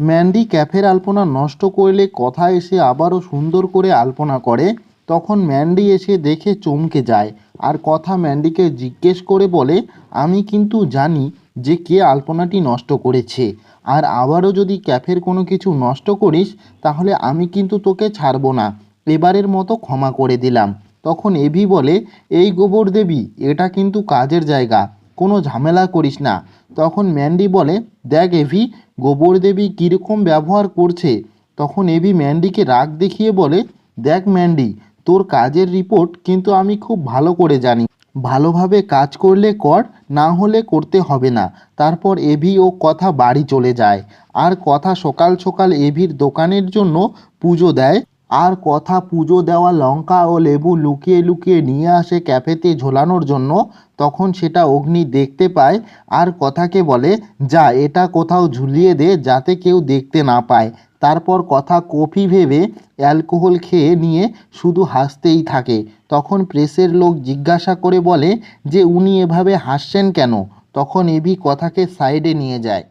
Mandy ক্যাফের আলপনা নষ্ট করলে কথা এসে আবারও সুন্দর করে আলপনা করে। তখন ম্যান্ডি এসে দেখে চমকে যায় আর কথা ম্যান্ডিকে জিজ্ঞেস করে বলে, আমি কিন্তু জানি যে কে আলপনাটি নষ্ট করেছে। আর আবারও যদি ক্যাফের কোনো কিছু নষ্ট করিস, তাহলে আমি কিন্তু তোকে ছাড়বো না। এবারের মতো ক্ষমা করে দিলাম। তখন এভি বলে, এই গোবর দেবী, এটা কিন্তু কাজের জায়গা। কোনো ঝামেলা করিস না। তখন ম্যান্ডি বলে, দেখ এভি গোবর দেবী কীরকম ব্যবহার করছে? তখন এবি ম্যান্ডিকে রাগ দেখিয়ে বলে, দেখ ম্যান্ডি, তোর কাজের রিপোর্ট কিন্তু আমি খুব ভালো করে জানি। ভালোভাবে কাজ করলে কর, না হলে করতে হবে না। তারপর এভি ও কথা বাড়ি চলে যায়। আর কথা সকাল সকাল এভির দোকানের জন্য পুজো দেয়। আর কথা পুজো দেওয়া লঙ্কা ও লেবু লুকিয়ে লুকিয়ে নিয়ে আসে ক্যাফেতে ঝোলানোর জন্য, তখন সেটা অগ্নি দেখতে পায় আর কথাকে বলে, যা, এটা কোথাও ঝুলিয়ে দে যাতে কেউ দেখতে না পায়। তারপর কথা কফি ভেবে অ্যালকোহল খেয়ে নিয়ে শুধু হাসতেই থাকে। তখন প্রেসের লোক জিজ্ঞাসা করে বলে, যে উনি এভাবে হাসছেন কেন? তখন এভি কথাকে সাইডে নিয়ে যায়।